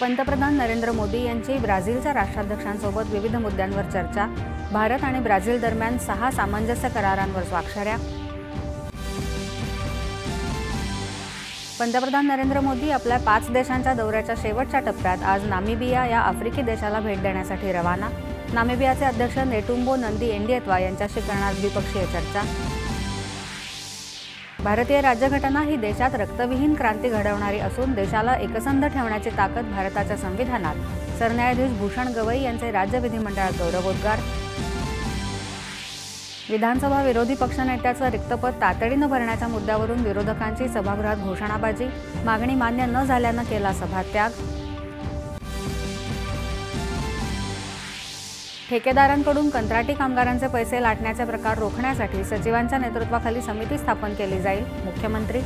पंतप्रधान नरेंद्र मोदी यांची ब्राझीलच्या राष्ट्राध्यक्षांसोबत विविध मुद्द्यांवर चर्चा. भारत आणि ब्राझील दरम्यान सहा सामंजस्य करारांवर स्वाक्षऱ्या. पंतप्रधान नरेंद्र मोदी आपल्या पाच देशांच्या दौऱ्याच्या शेवटच्या टप्प्यात आज नामिबिया या आफ्रिकी देशाला भेट देण्यासाठी रवाना. नामिबियाचे अध्यक्ष नेटुंबो नंदी एंडियत्वा यांच्याशी करणार द्विपक्षीय चर्चा. भारतीय राज्यघटना ही देशात रक्तविहीन क्रांती घडवणारी असून देशाला एकसंध ठेवण्याची ताकद भारताच्या संविधानात. सरन्यायाधीश भूषण गवई यांचे राज्य विधिमंडळात गौरवोद्गार. विधानसभा विरोधी पक्षनेत्याचं रिक्तपद तातडीनं भरण्याच्या मुद्द्यावरून विरोधकांची सभागृहात घोषणाबाजी. मागणी मान्य न झाल्यानं केला सभात्याग. ठेकेदारांकडून कंत्राटी कामगारांचे पैसे लाटण्याचे प्रकार रोखण्यासाठी सचिवांच्या नेतृत्वाखाली समिती स्थापन केली जाईल. मुख्यमंत्री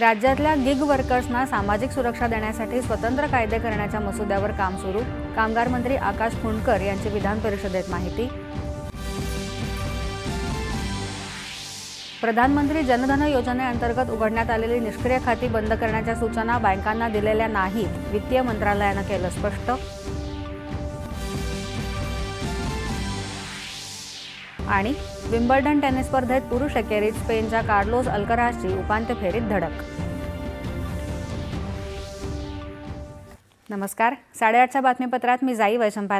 राज्यातल्या गिग वर्कर्सना सामाजिक सुरक्षा देण्यासाठी स्वतंत्र कायदे करण्याच्या मसुद्यावर काम सुरू. कामगार मंत्री आकाश फुंडकर यांची विधान परिषदेत माहिती. प्रधानमंत्री जनधन योजनेअंतर्गत उघडण्यात आलेली निष्क्रिय खाती बंद करण्याच्या सूचना बँकांना दिलेल्या नाहीत वित्तीय मंत्रालयानं केलं स्पष्ट. आणि विम्बल्डन टेनिस स्पर्धेत पुरुष एकेरीत स्पेनच्या कार्लोस अल्कराजची उपांत्य फेरीत धडक. नमस्कार. साडेआठच्या बातमीपत्रात मी जाई वैशंपायना